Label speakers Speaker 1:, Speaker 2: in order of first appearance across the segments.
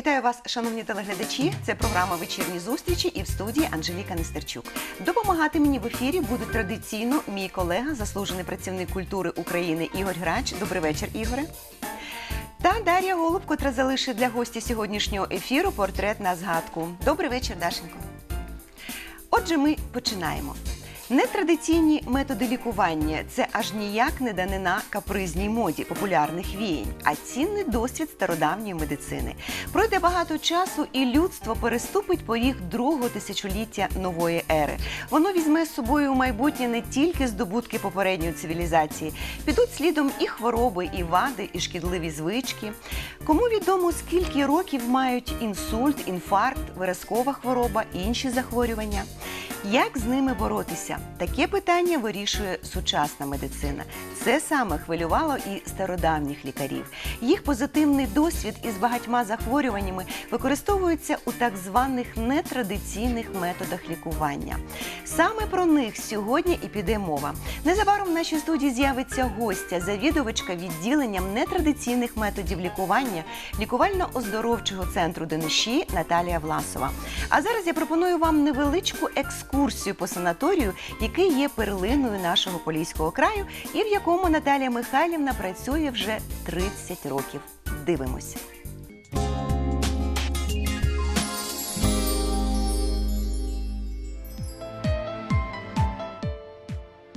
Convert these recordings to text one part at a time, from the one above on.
Speaker 1: Вітаю вас, шановні телеглядачі. Це програма Вечірні зустрічі і в студії Анжеліка Нестерчук. Допомагати мені в ефірі будуть традиційно мій колега, заслужений працівник культури України Ігор Грач. Добрий вечір, Ігоре. Та Дар'я Голуб, котра залишить для гості сьогоднішнього ефіру портрет на згадку. Добрий вечір, Дашенько. Отже, ми починаємо. Нетрадиційні методи лікування це аж ніяк не данина капризній моді популярних віянь, а цінний досвід стародавньої медицини. Пройде багато часу, і людство переступить поріг другого тисячоліття нової ери. Воно візьме з собою у майбутнє не тільки здобутки попередньої цивілізації, підуть слідом і хвороби, і вади, і шкідливі звички. Кому відомо, скільки років мають інсульт, інфаркт, виразкова хвороба, інші захворювання. Як з ними боротися? Таке питання вирішує сучасна медицина. Це саме хвилювало і стародавніх лікарів. Їх позитивний досвід із багатьма захворюваннями використовується у так званих нетрадиційних методах лікування. Саме про них сьогодні і піде мова. Незабаром в нашій студії з'явиться гостя, завідувачка відділенням нетрадиційних методів лікування лікувально-оздоровчого центру Дениші Наталія Власова. А зараз я пропоную вам невеличку екскурсію по санаторію, який є перлиною нашого Поліського краю, і в якому Наталія Михайлівна працює вже 30 років. Дивимося.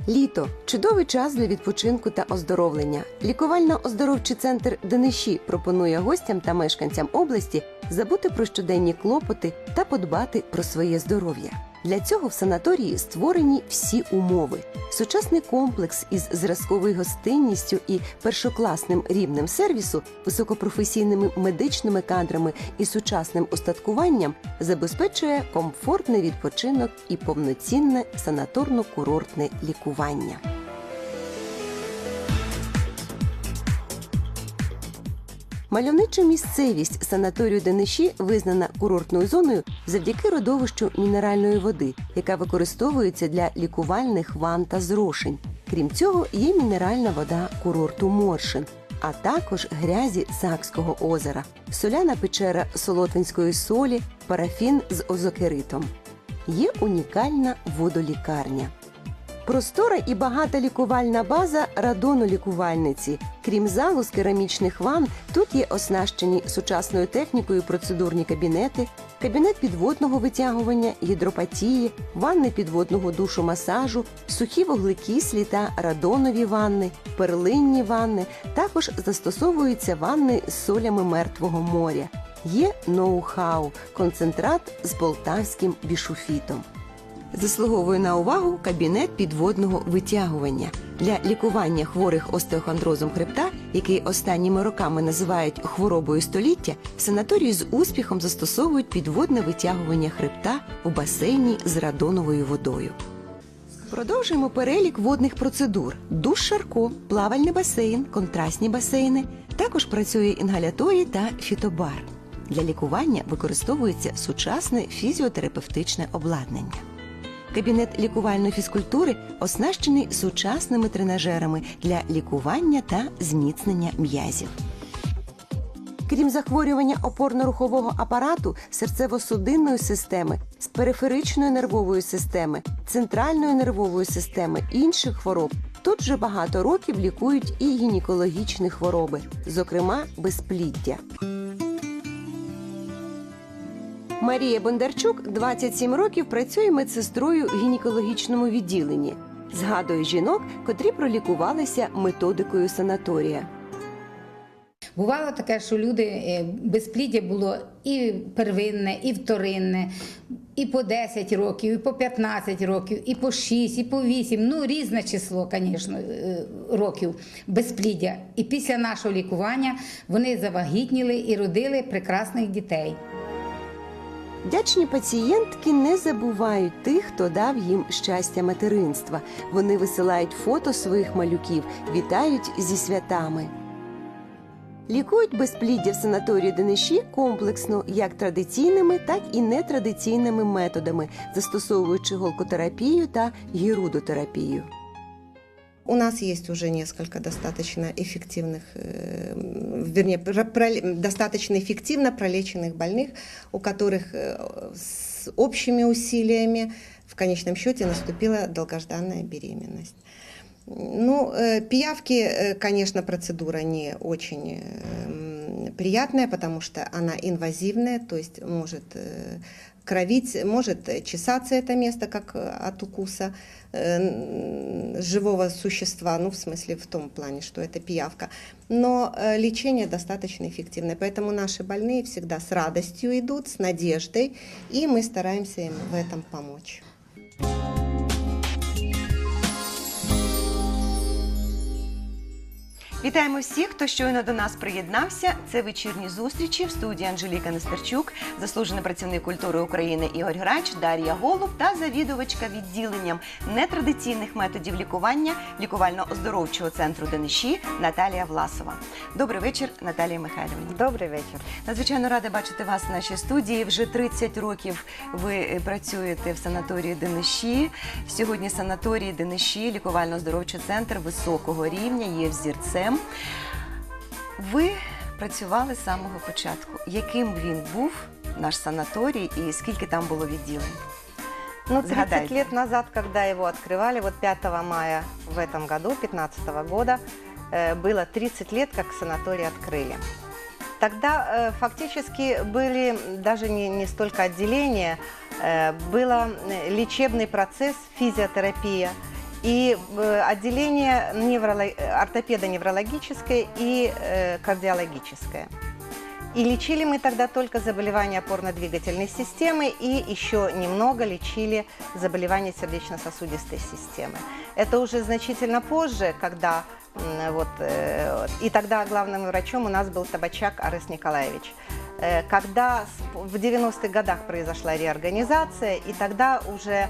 Speaker 1: Літо чудовий час для відпочинку та оздоровлення. Лікувально-оздоровчий центр Дениші пропонує гостям та мешканцям області забути про щоденні клопоти та подбати про своє здоров'я. Для цього в санаторії створені всі умови. Сучасний комплекс із зразковою гостинністю і першокласним рівнем сервісу, високопрофесійними медичними кадрами і сучасним остаткуванням забезпечує комфортний відпочинок і повноцінне санаторно-курортне лікування. Мальовнича місцевість санаторію Дениші визнана курортною зоною завдяки родовищу мінеральної води, яка використовується для лікувальних ван та зрошень. Крім цього, є мінеральна вода курорту Моршин, а також грязі Сакського озера, соляна печера солотвинської солі, парафін з озокеритом. Є унікальна водолікарня. Простора і багата лікувальна база радонолікувальниці. Крім залу з керамічних ванн, тут є оснащені сучасною технікою процедурні кабінети, кабінет підводного витягування, гідропатії, ванни підводного душу масажу, сухі вуглекислі та радонові ванни, перлинні ванни. Також застосовуються ванни з солями мертвого моря. Є ноу-хау, концентрат з полтавським бішуфітом. Заслуговує на увагу кабінет підводного витягування для лікування хворих остеохондрозом хребта, який останніми роками називають хворобою століття. В санаторії з успіхом застосовують підводне витягування хребта у басейні з радоновою водою. Продовжуємо перелік водних процедур: душ Шарко, плавальний басейн, контрастні басейни. Також працює інгаляторій та фітобар. Для лікування використовується сучасне фізіотерапевтичне обладнання. Кабінет лікувальної фізкультури оснащений сучасними тренажерами для лікування та зміцнення м'язів. Крім захворювання опорно-рухового апарату, серцево-судинної системи, з периферичної нервової системи, центральної нервової системи, інших хвороб. Тут вже багато років лікують і гінекологічні хвороби, зокрема безпліддя. Марія Бондарчук 27 років працює медсестрою в гінекологічному відділенні. Згадує жінок, котрі пролікувалися методикою санаторія.
Speaker 2: Бувало таке, що люди е, безпліддя було і первинне, і вторинне, і по 10 років, і по 15 років, і по 6, і по 8, ну різне число, звісно, е, років безпліддя. І після нашого лікування вони завагітніли і родили прекрасних дітей.
Speaker 1: Вдячні пацієнтки не забувають тих, хто дав їм щастя материнства. Вони висилають фото своїх малюків, вітають зі святами. Лікують безпліддя в санаторії Дениші комплексно, як традиційними, так і нетрадиційними методами, застосовуючи голкотерапію та гірудотерапію.
Speaker 3: У нас есть уже несколько достаточно эффективных, э, вернее, достаточно эффективно пролеченных больных, у которых э, с общими усилиями в конечном счете наступила долгожданная беременность. Ну, э, пиявки, конечно, процедура не очень приятная, потому что она инвазивная, то есть может э, кровить, может чесаться это место, как э, от укуса э, живого существа, ну, в смысле в том плане, что это пиявка. Но лечение достаточно эффективное, поэтому наши больные всегда с радостью идут, с надеждой, и мы стараемся им в этом помочь.
Speaker 1: Вітаємо всіх, хто щойно до нас приєднався. Це вечірні зустрічі в студії Анжеліка Нестерчук, заслужений працівник культури України Ігор Грач, Дар'я Голуб та завідувачка відділенням нетрадиційних методів лікування лікувально-оздоровчого центру Дениші Наталія Власова. Добрий вечір, Наталія Михайлівна.
Speaker 4: Добрий вечір.
Speaker 1: Надзвичайно рада бачити вас в нашій студії. Вже 30 років ви е, працюєте в санаторії Дениші. Сьогодні санаторій Дениші, лікувально-оздоровчий центр високого рівня, є взірцем. Ви працювали з самого початку. Яким він був, наш санаторій, і скільки там було відділень?
Speaker 4: Ну, 30
Speaker 1: Загадайте.
Speaker 4: лет назад, когда его открывали, вот 5 мая в этом году, 15 года, э, было 30 лет, как санаторий открыли. Тогда э, фактически были даже не, не столько отделения, э, было э, лечебный процесс, физиотерапия и э, отделение невроло- э, ортопедо-неврологическое и э, кардиологическое. И лечили мы тогда только заболевания опорно-двигательной системы и еще немного лечили заболевания сердечно-сосудистой системы. Это уже значительно позже, когда вот, э, и тогда главным врачом у нас был Табачак Арес Николаевич. Э, Когда в 90-х годах произошла реорганизация, и тогда уже,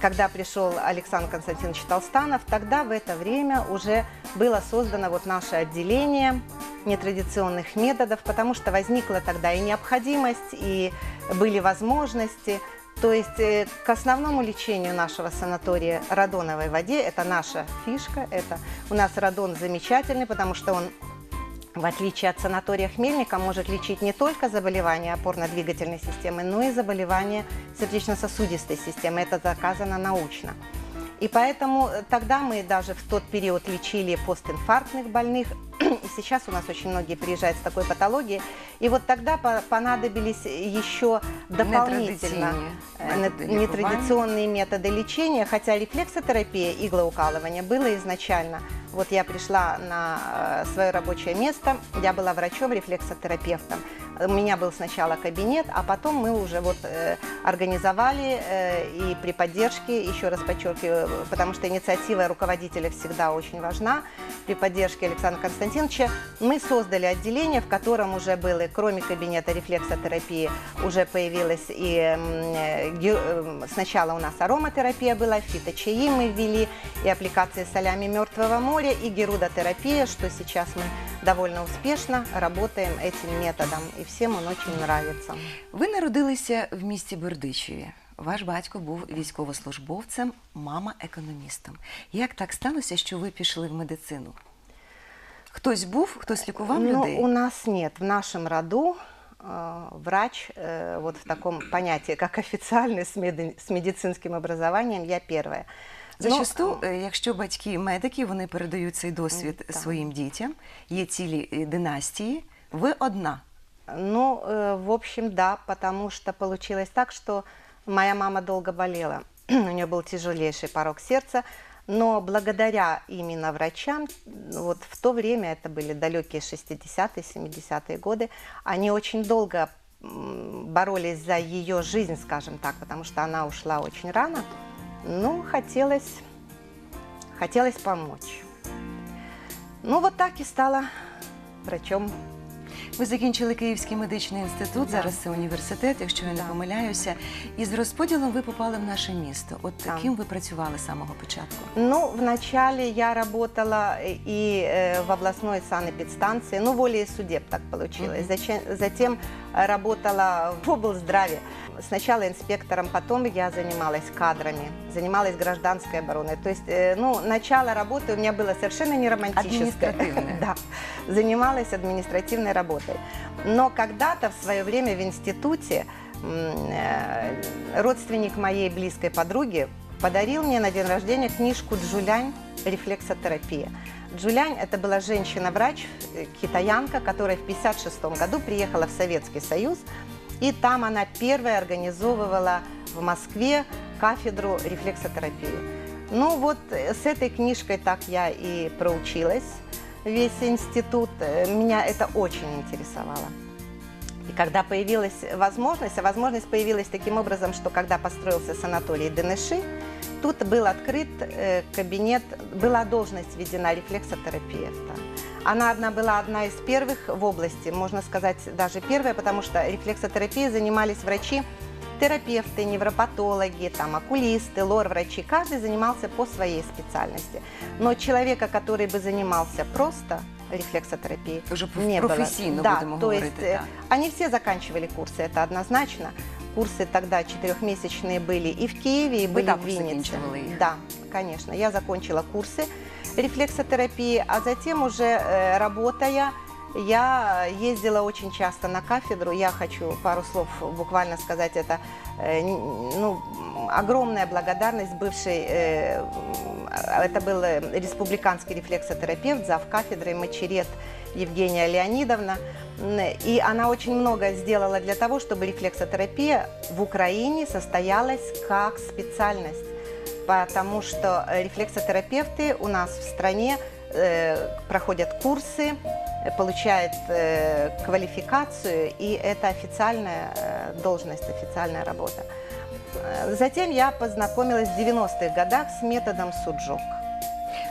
Speaker 4: когда пришел Александр Константинович Толстанов, тогда в это время уже было создано вот наше отделение нетрадиционных методов, потому что возникла тогда и необходимость, и были возможности. То есть э, к основному лечению нашего санатория радоновой воде, это наша фишка, это у нас радон замечательный, потому что он в отличие от санатория Хмельника, может лечить не только заболевания опорно-двигательной системы, но и заболевания сердечно-сосудистой системы. Это доказано научно. И поэтому э, тогда мы даже в тот период лечили постинфарктных больных, и сейчас у нас очень многие приезжают с такой патологией. И вот тогда по- понадобились еще дополнительно э,
Speaker 1: методы
Speaker 4: нетрадиционные методы лечения, хотя рефлексотерапия, иглоукалывание было изначально. Вот я пришла на э, свое рабочее место, я была врачом-рефлексотерапевтом. У меня был сначала кабинет, а потом мы уже вот э, организовали э, и при поддержке, еще раз подчеркиваю, потому что инициатива руководителя всегда очень важна, при поддержке Александра Константиновича мы создали отделение, в котором уже было, кроме кабинета рефлексотерапии, уже появилась и э, э, сначала у нас ароматерапия была, фиточаи мы ввели, и аппликации солями мертвого моря, и герудотерапия, что сейчас мы довольно успешно работаем этим методом, и всем он очень нравится.
Speaker 1: Ви народилися в місті Бердичеві. Ваш батько був військовослужбовцем, мама економістом. Як так сталося, що ви пішли в медицину? Хтось був, хтось лікував
Speaker 4: Ну,
Speaker 1: людей?
Speaker 4: у нас нет. В нашем роду э, врач э, вот в таком понятии, как официальный с, меди- с медицинским образованием, я первая. Но,
Speaker 1: Зачасту, е, якщо батьки медики, вони передають цей досвід
Speaker 4: Так.
Speaker 1: своїм дітям, є цілі е, династії. Ви одна.
Speaker 4: Ну, э, в общем, да, потому что получилось так, что моя мама долго болела. У нее был тяжелейший порог сердца. Но благодаря именно врачам, вот в то время, это были далекие 60-е, 70-е годы, они очень долго боролись за ее жизнь, скажем так, потому что она ушла очень рано. Ну, хотелось, хотелось помочь. Ну, вот так и стала врачом
Speaker 1: Ви закінчили Київський медичний інститут,
Speaker 4: Да.
Speaker 1: зараз це університет, якщо я не
Speaker 4: Да.
Speaker 1: помиляюся. І з розподілом ви попали в наше місто. От
Speaker 4: Так.
Speaker 1: ким ви працювали з самого початку?
Speaker 4: Ну, вначале я работала и э, в областной санэпидстанции, ну, волей судеб так получилось.
Speaker 1: Мгм.
Speaker 4: Зачем- затем э, работала в облздраве. Сначала инспектором, потом я занималась кадрами, занималась гражданской обороной. То есть, э, ну, начало работы у меня было совершенно не романтическое.
Speaker 1: Административное.
Speaker 4: Да, занималась административной работой. Но когда-то в свое время в институте э, родственник моей близкой подруги подарил мне на день рождения книжку «Джулянь. Рефлексотерапия». Джулянь – это была женщина-врач, э, китаянка, которая в 1956 году приехала в Советский Союз, и там она первая организовывала в Москве кафедру рефлексотерапии. Ну вот э, с этой книжкой так я и проучилась весь институт. Э, Меня это очень интересовало. И когда появилась возможность, а возможность появилась таким образом, что когда построился санаторий Денеши, тут был открыт э, кабинет, была должность введена рефлексотерапевта. Она одна была одна из первых в области, можно сказать, даже первая, потому что рефлексотерапией занимались врачи, терапевты, невропатологи, там, окулисты, лор-врачи. Каждый занимался по своей специальности. Но человека, который бы занимался просто рефлексотерапией,
Speaker 1: Уже
Speaker 4: не было.
Speaker 1: професійно
Speaker 4: да,
Speaker 1: будемо
Speaker 4: то
Speaker 1: говорити.
Speaker 4: есть, э,
Speaker 1: так.
Speaker 4: они все заканчивали курсы, это однозначно. Курсы тогда четырехмесячные были и в Киеве, и
Speaker 1: Вы
Speaker 4: были в
Speaker 1: також
Speaker 4: Виннице.
Speaker 1: закінчували їх?
Speaker 4: Да, конечно. Я закончила курсы рефлексотерапии, а затем уже э, работая, я ездила очень часто на кафедру. Я хочу пару слов буквально сказать. Это э, ну, огромная благодарность бывшей, э, это был э, республиканский рефлексотерапевт, зав кафедрой Мачерет Евгения Леонидовна. И она очень много сделала для того, чтобы рефлексотерапия в Украине состоялась как специальность потому что рефлексотерапевты у нас в стране проходят курсы, э, получают э, квалификацию, и это официальная э, должность, официальная работа. Э, Затем я познакомилась в 90-х годах с методом суджок.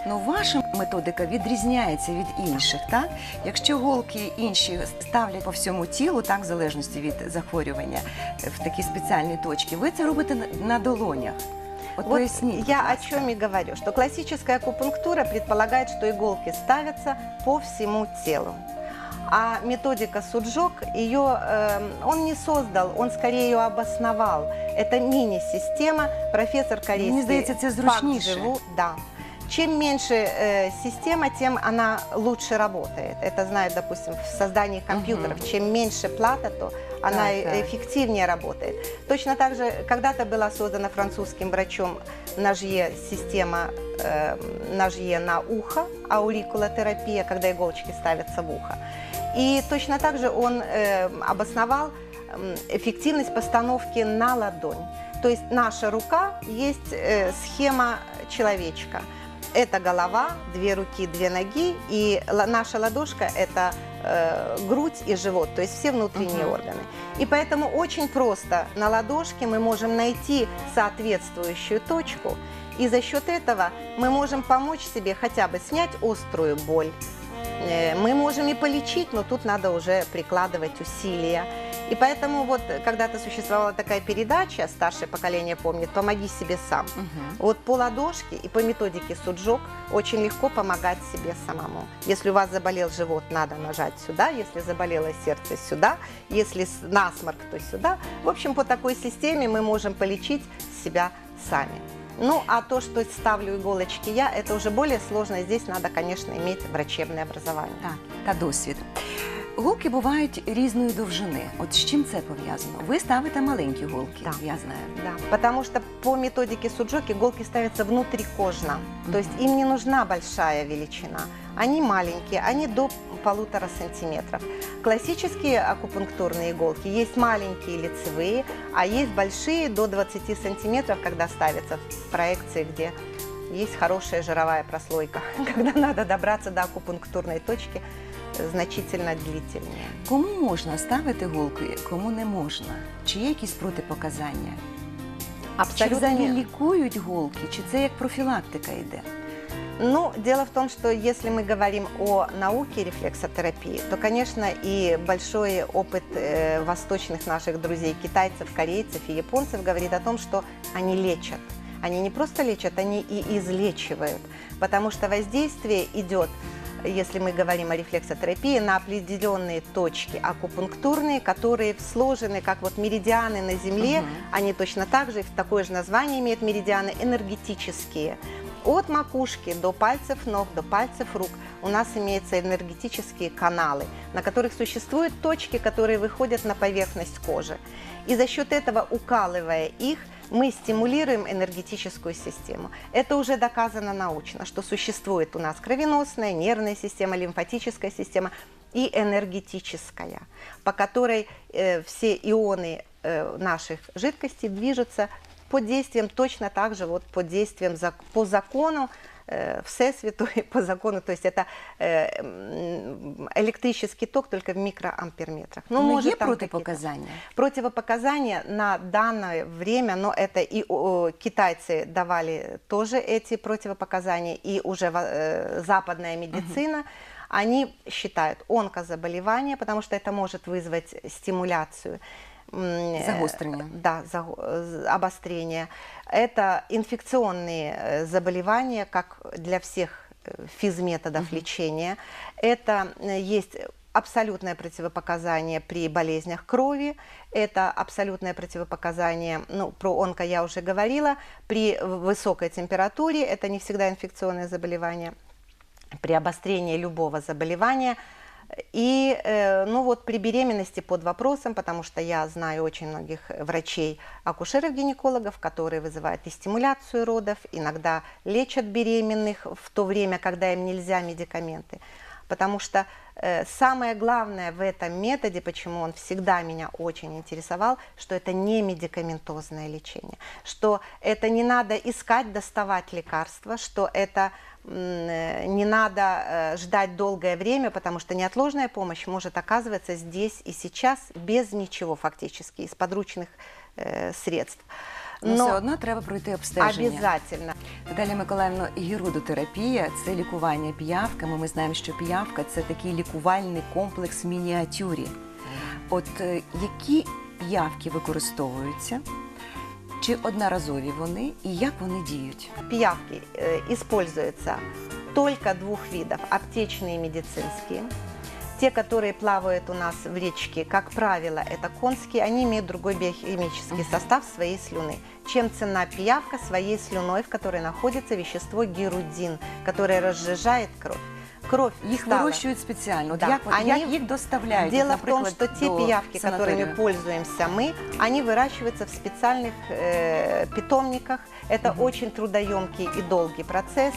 Speaker 1: Ну, ваша методика відрізняється від інших, так? Якщо голки інші ставлять по всьому тілу, так, в залежності від захворювання, е, в такі спеціальні точки, ви це робите на- на долонях. От
Speaker 4: Вот
Speaker 1: поясніть.
Speaker 4: я
Speaker 1: будь
Speaker 4: о
Speaker 1: ласка.
Speaker 4: чем и говорю, что классическая акупунктура предполагает, что иголки ставятся по всему телу. А методика суджок, ее эм, он не создал, он скорее ее обосновал. Это мини-система, профессор корейский.
Speaker 1: Мені здається, це
Speaker 4: Пак
Speaker 1: зручніше.
Speaker 4: Живу, да. Чем меньше э, система, тем она лучше работает. Это знают, допустим, в создании компьютеров. Чем меньше плата, то она
Speaker 1: Так,
Speaker 4: э-
Speaker 1: так.
Speaker 4: эффективнее работает. Точно так же, когда-то была создана французским врачом ножье система э, ножье на ухо, аурикулотерапия, когда иголочки ставятся в ухо. И точно так же он э, обосновал эффективность постановки на ладонь. То есть наша рука есть э, схема человечка. Это голова, две руки, две ноги, и наша ладошка – это э, грудь и живот, то есть все внутренние
Speaker 1: Мгм.
Speaker 4: органы. И поэтому очень просто на ладошке мы можем найти соответствующую точку, и за счет этого мы можем помочь себе хотя бы снять острую боль. Э, Мы можем и полечить, но тут надо уже прикладывать усилия. И поэтому вот когда-то существовала такая передача, старшее поколение помнит, «Помоги себе сам».
Speaker 1: Мгм.
Speaker 4: Вот по ладошке и по методике суджок очень легко помогать себе самому. Если у вас заболел живот, надо нажать сюда, если заболело сердце сюда, если насморк, то сюда. В общем, по такой системе мы можем полечить себя сами. Ну, а то, что ставлю иголочки я, это уже более сложно. Здесь надо, конечно, иметь врачебное образование.
Speaker 1: Так, та досвід. Голки бувають різної довжини. От з чим це пов'язано? Ви ставите маленькі голки,
Speaker 4: Так.
Speaker 1: я знаю.
Speaker 4: Да, потому что по методике суджоки иголки ставятся внутрикожно. То есть им не нужна большая величина. Они маленькие, они до полутора сантиметров. Классические акупунктурные иголки есть маленькие лицевые, а есть большие до 20 сантиметров, когда ставятся в проекции, где есть хорошая жировая прослойка. Когда надо добраться до акупунктурной точки, э, значительно длительнее.
Speaker 1: Кому можна ставити голки, кому не можна? Чи є якісь протипоказання? Чи взагалі лікують голки, чи це як профілактика йде?
Speaker 4: Ну, дело в том, что если мы говорим о науке рефлексотерапии, то, конечно, и большой опыт э, восточных наших друзей, китайцев, корейцев и японцев говорит о том, что они лечат. Они не просто лечат, они и излечивают, потому что воздействие идет если мы говорим о рефлексотерапии, на определенные точки акупунктурные, которые сложены как вот меридианы на Земле. Они точно так же, такое же название имеют меридианы энергетические. От макушки до пальцев ног, до пальцев рук у нас имеются энергетические каналы, на которых существуют точки, которые выходят на поверхность кожи. И за счет этого, укалывая их, мы стимулируем энергетическую систему. Это уже доказано научно, что существует у нас кровеносная, нервная система, лимфатическая система и энергетическая, по которой э, все ионы э, наших жидкостей движутся под действием точно так же вот под действием по закону Всесвіту и по закону, то есть это э, электрический ток только в микроамперметрах.
Speaker 1: Ну,
Speaker 4: может,
Speaker 1: є
Speaker 4: там какие-то-
Speaker 1: протипоказання.
Speaker 4: Противопоказания на данное время, но это и китайцы давали тоже эти противопоказания, и уже э, западная медицина, они считают онкозаболевания, потому что это может вызвать стимуляцию. Э,
Speaker 1: Загострение.
Speaker 4: Да, э, обострение. Это инфекционные э, заболевания, как для всех э, физметодов лечения. Это есть абсолютное противопоказание при болезнях крови, это абсолютное противопоказание, ну, про онко я уже говорила, при высокой температуре, это не всегда инфекционное заболевание, при обострении любого заболевания. И, э, ну вот, при беременности под вопросом, потому что я знаю очень многих врачей, акушеров-гинекологов, которые вызывают и стимуляцию родов, иногда лечат беременных в то время, когда им нельзя медикаменты. Потому что э, самое главное в этом методе, почему он всегда меня очень интересовал, что это не медикаментозное лечение, что это не надо искать, доставать лекарства, что это э, не надо э, ждать долгое время, потому что неотложная помощь может оказываться здесь и сейчас без ничего фактически, из подручных э, средств.
Speaker 1: Ну, все одно треба пройти обстеження.
Speaker 4: обязательно.
Speaker 1: Наталя Миколаївна, гірудотерапія – це лікування піявками. Ми знаємо, що піявка – це такий лікувальний комплекс в мініатюрі. От е, які піявки використовуються? Чи одноразові вони і як вони діють?
Speaker 4: Пиявки э, используются только двух видов, аптечные и медицинские. Те, которые плавают у нас в речке, как правило, это конские, они имеют другой биохимический состав своей слюны. Чем цена пиявка своей слюной, в которой находится вещество герудин, которое разжижает кровь. Кровь
Speaker 1: Їх
Speaker 4: стала-
Speaker 1: вирощують спеціально. От
Speaker 4: Да,
Speaker 1: як,
Speaker 4: они-
Speaker 1: як їх доставляють?
Speaker 4: Дело
Speaker 1: От,
Speaker 4: в том,
Speaker 1: наприклад,
Speaker 4: что те
Speaker 1: до
Speaker 4: пиявки,
Speaker 1: санаторію?
Speaker 4: которыми пользуемся мы, они выращиваются в специальных э, питомниках. Это очень трудоемкий и долгий процесс.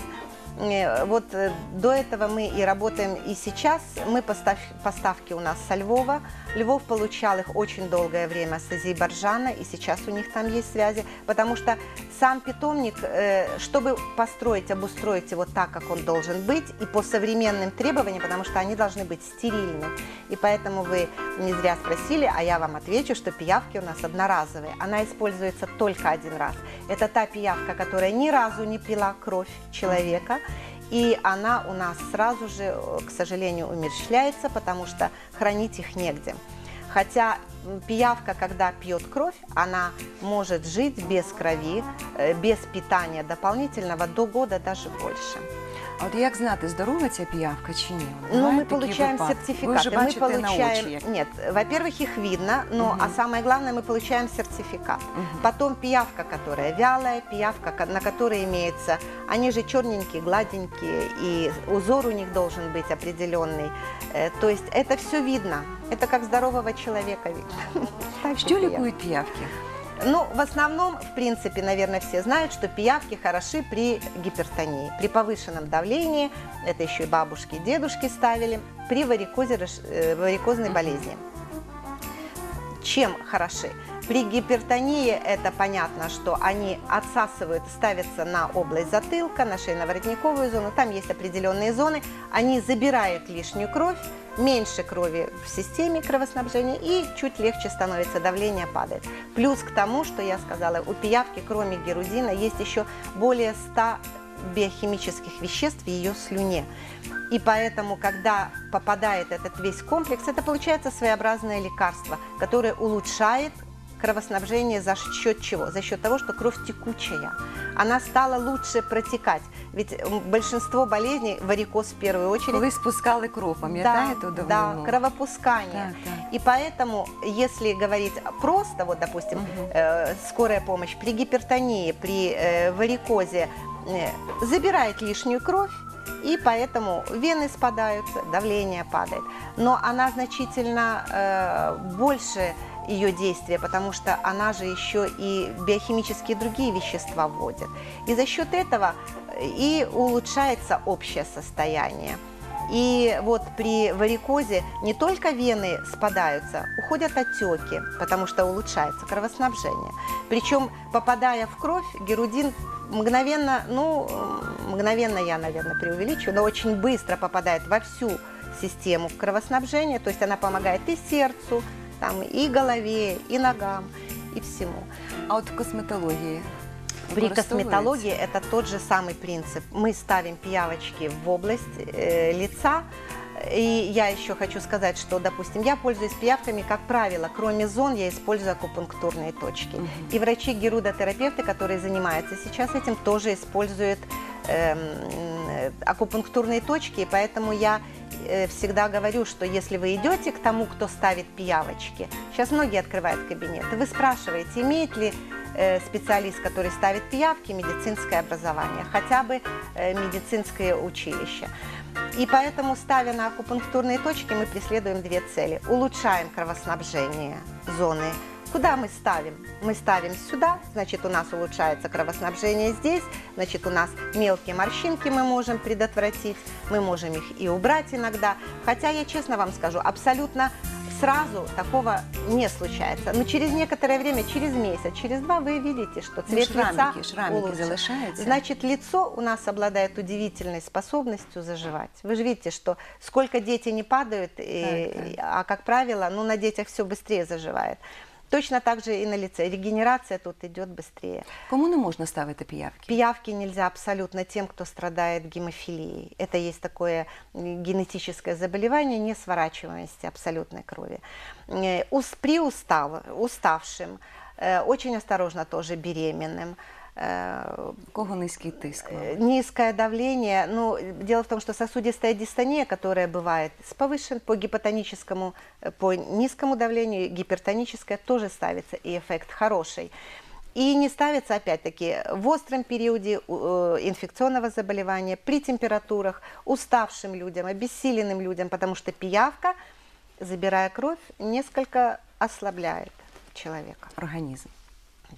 Speaker 4: Э, Вот э, до этого мы и работаем и сейчас. Мы постав, поставки у нас со Львова. Львов получал их очень долгое время с Азербайджана, и сейчас у них там есть связи, потому что сам питомник, э, чтобы построить, обустроить его так, как он должен быть, и по современным требованиям, потому что они должны быть стерильны. И поэтому вы не зря спросили, а я вам отвечу, что пиявки у нас одноразовые. Она используется только один раз. Это та пиявка, которая ни разу не пила кровь человека, и она у нас сразу же, э, к сожалению, умерщвляется, потому что хранить их негде. Хотя пиявка, когда пьет кровь, она может жить без крови, э, без питания дополнительного до года, даже больше.
Speaker 1: А от як знати, здорова ця піявка чи ні?
Speaker 4: Ну, мы
Speaker 1: Бувають такі
Speaker 4: получаем
Speaker 1: випадки?
Speaker 4: сертификаты.
Speaker 1: Ви вже
Speaker 4: мы
Speaker 1: бачите на
Speaker 4: получаем...
Speaker 1: очі. як-
Speaker 4: Нет, во-первых, их видно, но а самое главное, мы получаем сертификат. Потом пиявка, которая вялая, пиявка, ко- на которой имеется, они же черненькие, гладенькие, и узор у них должен быть определенный. Э, То есть это все видно. Это как здорового человека видно. Так и
Speaker 1: Що
Speaker 4: пиявка.
Speaker 1: лікують піявки?
Speaker 4: Ну, в основном, в принципе, наверное, все знают, что пиявки хороши при гипертонии, при повышенном давлении, это еще и бабушки, и дедушки ставили, при варикозе, э, варикозной болезни. Чем хороши? При гипертонии это понятно, что они отсасывают, ставятся на область затылка, на шейно-воротниковую зону, там есть определенные зоны, они забирают лишнюю кровь, меньше крови в системе кровоснабжения и чуть легче становится, давление падает. Плюс к тому, что я сказала, у пиявки кроме герудина есть еще более 100 биохимических веществ в ее слюне. И поэтому, когда попадает этот весь комплекс, это получается своеобразное лекарство, которое улучшает кровоснабжение за счет чего? За счет того, что кровь текучая. Она стала лучше протекать. Ведь большинство болезней, варикоз в первую очередь,
Speaker 1: Коли спускали кров, пам'ятаєте, у
Speaker 4: да, да, кровопускание.
Speaker 1: Так, так.
Speaker 4: И поэтому, если говорить просто, вот, допустим, э, скорая помощь при гипертонии, при э, варикозе э, забирает лишнюю кровь, и поэтому вены спадаются, давление падает. Но она значительно э, больше ее действия, потому что она же еще и биохимические другие вещества вводит. И за счет этого э, и улучшается общее состояние. И вот при варикозе не только вены спадаются, уходят отеки, потому что улучшается кровоснабжение. Причем, попадая в кровь, герудин мгновенно, ну, мгновенно я, наверное, преувеличиваю, но очень быстро попадает во всю систему кровоснабжения, то есть она помогает и сердцу, там, и голове, и ногам, и всему.
Speaker 1: А от косметології?
Speaker 4: При
Speaker 1: використовується?
Speaker 4: косметологии это тот же самый принцип. Мы ставим пиявочки в область э, лица. И я еще хочу сказать, что, допустим, я пользуюсь пиявками, как правило, кроме зон я использую акупунктурные точки. И врачи-герудотерапевты, которые занимаются сейчас этим, тоже используют эм, э, акупунктурные точки. И поэтому я э, всегда говорю, что если вы идете к тому, кто ставит пиявочки, сейчас многие открывают кабинеты, вы спрашиваете, имеет ли э, специалист, который ставит пиявки, медицинское образование, хотя бы э, медицинское училище. И поэтому, ставя на акупунктурные точки, мы преследуем две цели. Улучшаем кровоснабжение зоны. Куда мы ставим? Мы ставим сюда, значит, у нас улучшается кровоснабжение здесь, значит, у нас мелкие морщинки мы можем предотвратить, мы можем их и убрать иногда. Хотя, я честно вам скажу, абсолютно сразу такого не случается. Но через некоторое время, через месяц, через два вы видите, что
Speaker 1: Ну,
Speaker 4: цвет
Speaker 1: шрамики,
Speaker 4: лица
Speaker 1: шрамики
Speaker 4: улучшен. Значит, лицо у нас обладает удивительной способностью заживать. Вы же видите, что сколько дети не падают, и-
Speaker 1: Так, так.
Speaker 4: а как правило, ну на детях все быстрее заживает. Точно так же и на лице. Регенерация тут идет быстрее.
Speaker 1: Кому не можна ставити пиявки?
Speaker 4: Пиявки нельзя абсолютно тем, кто страдает гемофилией. Это есть такое м, генетическое заболевание несворачиваемости абсолютной крови. Э, При устав, уставшим, э, очень осторожно тоже беременным, э,
Speaker 1: кого низький тиск?
Speaker 4: Э,
Speaker 1: мабуть?
Speaker 4: Низкое давление. Ну, дело в том, что сосудистая дистония, которая бывает с повышен по гипотоническому, э, по низкому давлению, гипертоническая тоже ставится, и эффект хороший. И не ставится, опять-таки, в остром периоде э, инфекционного заболевания, при температурах, уставшим людям, обессиленным людям, потому что пиявка, забирая кровь, несколько ослабляет человека.
Speaker 1: Організм.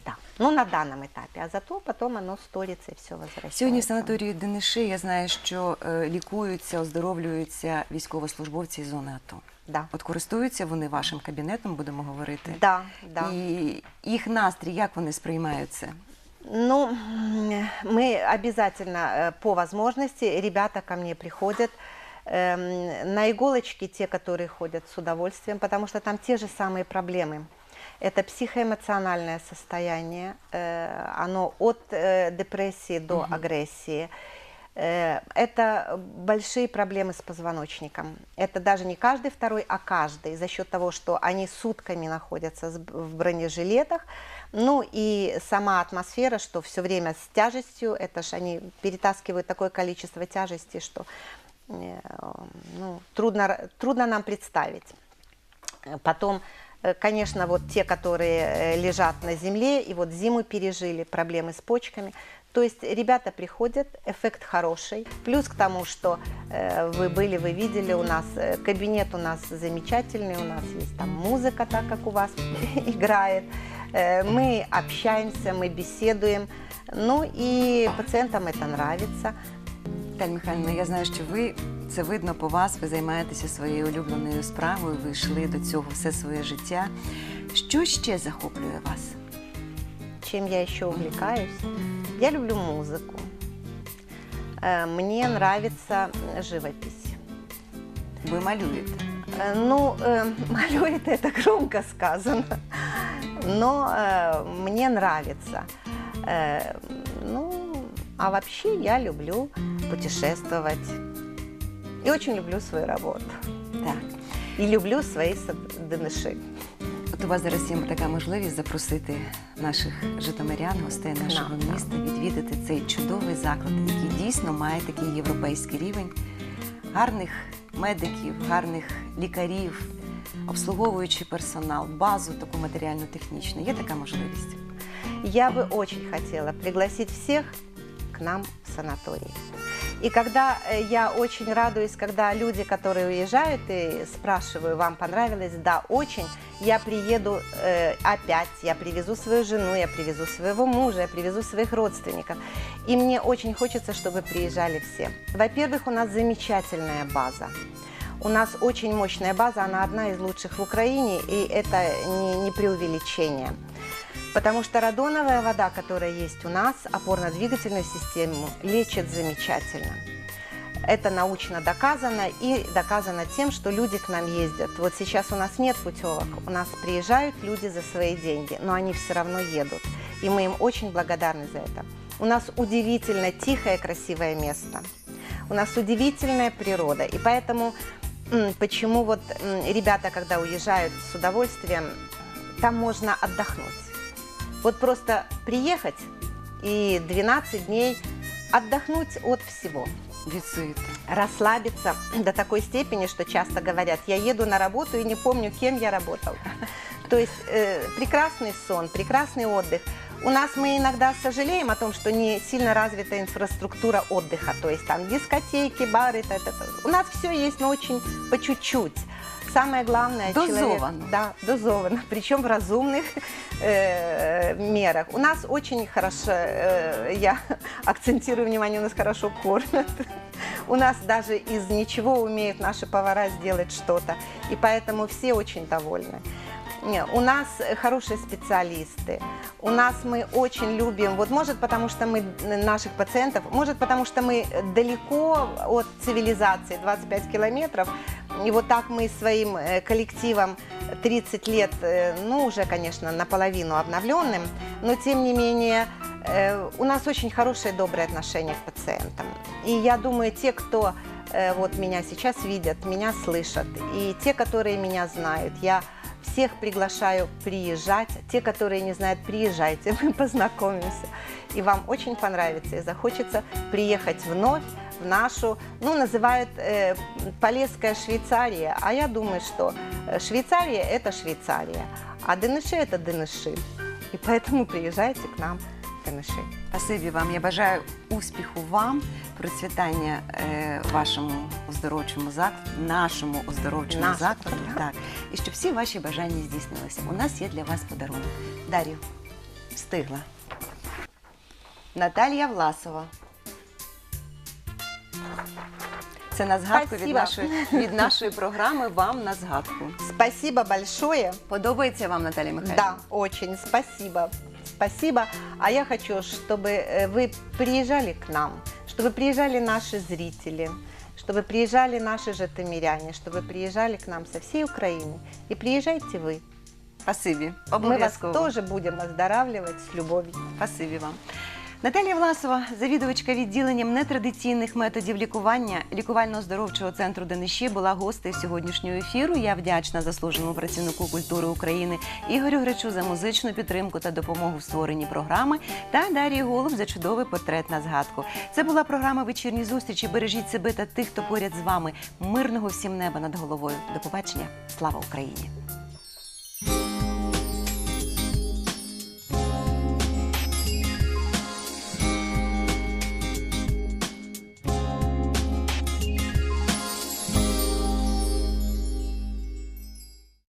Speaker 4: Да. Ну, на данном этапе. А зато потом оно сторится и все возвращается.
Speaker 1: Сьогодні в санаторії Дениши я знаю, що е, лікуються, оздоровлюються військовослужбовці із зони АТО.
Speaker 4: Да.
Speaker 1: От користуються вони вашим кабінетом, будемо говорити.
Speaker 4: Да, да.
Speaker 1: І їх настрій, як вони сприймають це?
Speaker 4: Ну, м, мы обязательно э, по возможности, ребята ко мне приходят, эм, на иголочки те, которые ходят с удовольствием, потому что там те же самые проблемы. Это психоэмоциональное состояние, э, оно от э, депрессии до агрессии. Э, Это большие проблемы с позвоночником. Это даже не каждый второй, а каждый. За счет того, что они сутками находятся в бронежилетах. Ну и сама атмосфера, что все время с тяжестью, это ж они перетаскивают такое количество тяжести, что ну, трудно, трудно нам представить. Потом, конечно, вот те, которые э, лежат на земле и вот зиму пережили, проблемы с почками. То есть ребята приходят, эффект хороший. Плюс к тому, что э, вы были, вы видели, у нас э, кабинет у нас замечательный, у нас есть там музыка, так как у вас играет. Э, мы общаемся, мы беседуем. Ну и пациентам это нравится.
Speaker 1: Віталь Михайлівна, я знаю, що ви це видно по вас. Ви займаєтеся своєю улюбленою справою. Ви йшли до цього все своє життя. Що ще захоплює вас?
Speaker 4: чем я еще увлекаюсь. Я люблю музыку. Э, Мне нравится живопись.
Speaker 1: Ви малюєте.
Speaker 4: Э, Ну, э, малюет это громко сказано, но э, мне нравится. Э, Ну, а вообще я люблю путешествовать. И очень люблю свою работу.
Speaker 1: Так.
Speaker 4: И люблю свои сад- дыныши.
Speaker 1: От у вас зараз є така можливість запросити наших житомирян, гостей нашого
Speaker 4: Да.
Speaker 1: міста, відвідати цей чудовий заклад, який дійсно має такий європейський рівень гарних медиків, гарних лікарів, обслуговуючий персонал, базу таку матеріально-технічну. Є така можливість.
Speaker 4: Я бы очень хотела пригласить всех к нам в санаторий. И когда э, я очень радуюсь, когда люди, которые уезжают, и спрашиваю, вам понравилось? Да, очень. Я приеду э, опять, я привезу свою жену, я привезу своего мужа, я привезу своих родственников. И мне очень хочется, чтобы приезжали все. Во-первых, у нас замечательная база. У нас очень мощная база, она одна из лучших в Украине, и это не, не преувеличение. Потому что радоновая вода, которая есть у нас, опорно-двигательную систему лечит замечательно. Это научно доказано и доказано тем, что люди к нам ездят. Вот сейчас у нас нет путевок, у нас приезжают люди за свои деньги, но они все равно едут. И мы им очень благодарны за это. У нас удивительно тихое, красивое место. У нас удивительная природа. И поэтому почему вот ребята, когда уезжают с удовольствием, там можно отдохнуть. Вот просто приехать и 12 дней отдохнуть от всего.
Speaker 1: Суєти.
Speaker 4: Расслабиться до такой степени, что часто говорят, я еду на работу и не помню, кем я работал. То есть э, прекрасный сон, прекрасный отдых. У нас мы иногда сожалеем о том, что не сильно развита инфраструктура отдыха, то есть там дискотеки, бары, т- т- т. у нас все есть, но очень по чуть-чуть. Самое главное, человек-
Speaker 1: Дозовано.
Speaker 4: да, дозовано, причем в разумных э, мерах. У нас очень хорошо, э, я акцентирую внимание, у нас хорошо кормят. У нас даже из ничего умеют наши повара сделать что-то. И поэтому все очень довольны. У нас э, хорошие специалисты. У нас мы очень любим, вот может потому что мы н- наших пациентов, может потому что мы далеко от цивилизации, 25 километров, и вот так мы своим э, коллективом 30 лет, э, ну уже, конечно, наполовину обновленным, но тем не менее э, у нас очень хорошее доброе отношение к пациентам. И я думаю, те, кто э, вот меня сейчас видят, меня слышат, и те, которые меня знают, я всех приглашаю приезжать. Те, которые не знают, приезжайте, мы познакомимся. И вам очень понравится, и захочется приехать вновь в нашу, ну, называют э, Полесская Швейцария, а я думаю, что э, Швейцария – это Швейцария, а Дыныши – это Дыныши. И поэтому приезжайте к нам Дыныши.
Speaker 1: Спасибі вам. Я бажаю успіху вам, процвітання е, вашому оздоровчому закладу, нашому оздоровчому
Speaker 4: Нашому,
Speaker 1: закладу.
Speaker 4: так.
Speaker 1: Так. І щоб всі ваші бажання здійснилися. У нас є для вас подарунок. Дар'ю, встигла. Наталія Власова. Це на згадку від
Speaker 4: Спасибо.
Speaker 1: нашої, від нашої програми вам на згадку.
Speaker 4: Спасибо большое.
Speaker 1: Подобається вам, Наталія Михайлівна?
Speaker 4: Да, очень спасибо. Спасибо. А я хочу, чтобы э, вы приезжали к нам, чтобы приезжали наши зрители, чтобы приезжали наши житомиряне, чтобы приезжали к нам со всей Украины. И приезжайте вы.
Speaker 1: Спасибі.
Speaker 4: Мы вас тоже будем оздоравливать с любовью.
Speaker 1: Спасибі вам. Наталія Власова, завідувачка відділенням нетрадиційних методів лікування лікувально-оздоровчого центру Дениші, була гостею сьогоднішнього ефіру. Я вдячна заслуженому працівнику культури України Ігорю Гречу за музичну підтримку та допомогу в створенні програми та Дарії Голуб за чудовий портрет на згадку. Це була програма Вечірні зустрічі. Бережіть себе та тих, хто поряд з вами. Мирного всім неба над головою. До побачення. Слава Україні!